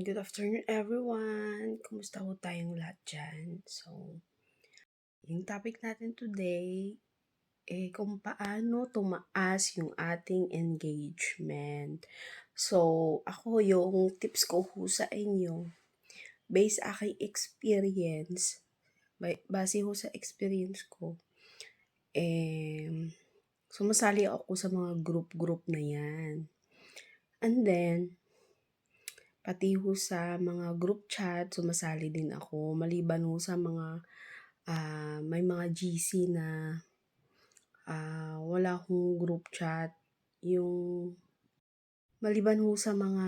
good afternoon everyone! Kumusta ho tayong lahat dyan? So, yung topic natin today, eh kung paano tumaas yung ating engagement. So, ako yung tips ko ho sa inyo, based aking experience, ba- base ho sa experience ko, eh, sumasali ako sa mga group-group na yan. And then, pati ho sa mga group chat, sumasali din ako. Maliban ho sa mga, ah, may mga GC na ah, wala hong group chat. Yung, maliban ho sa mga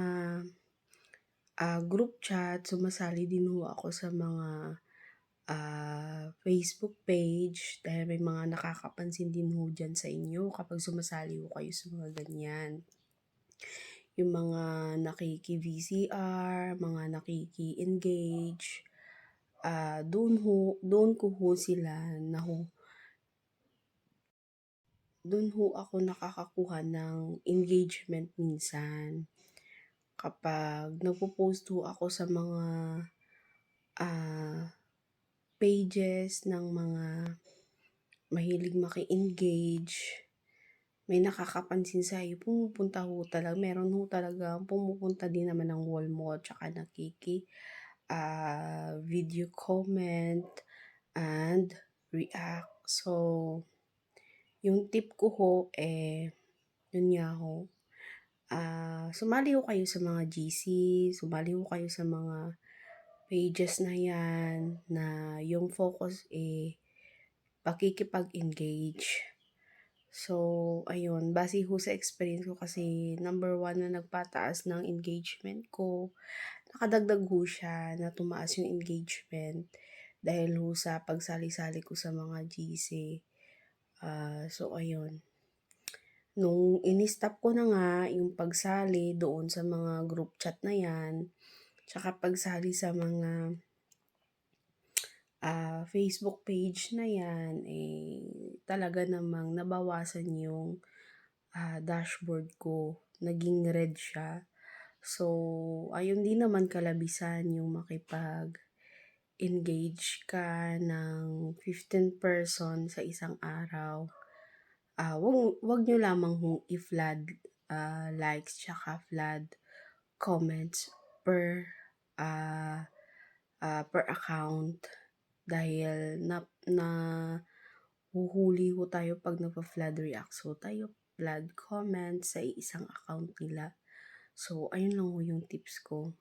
ah, group chat, sumasali din ho ako sa mga ah, Facebook page dahil may mga nakakapansin din ho dyan sa inyo kapag sumasali ho kayo sa mga ganyan. Yung mga nakiki-VCR, mga nakiki-engage, ah, doon ho, doon ko ho sila na ho, doon ho ako nakakakuha ng engagement minsan. Kapag nagpo-post ho ako sa mga ah, pages ng mga mahilig maki-engage, may nakakapansin sa'yo, pumupunta ho talaga, meron ho talaga pumupunta din naman ng wall mo tsaka nakiki ah, video comment and react. So, yung tip ko ho eh, yun nga ho, ah, sumali ho kayo sa mga GC, sumali ho kayo sa mga pages na yan na yung focus eh pakikipag-engage. So, ayun, base ho sa experience ko kasi number one na nagpataas ng engagement ko, nakadagdag ho siya na tumaas yung engagement dahil ho sa pagsali-sali ko sa mga GC. Ah, so, ayun. Nung ini-stop ko na nga yung pagsali doon sa mga group chat na yan, tsaka pagsali sa mga ah, Facebook page na yan, eh, talaga namang nabawasan yung ah, dashboard ko. Naging red siya. So, ayun din naman kalabisan yung makipag engage ka ng 15 person sa isang araw. Ah, wag, wag nyo lamang hong i-flood ah, likes tsaka flood comments per ah, ah, per account dahil na, na huhuli ho tayo pag nagpa-flood react. So, tayo flood comment sa isang account nila. So, ayun lang ho yung tips ko.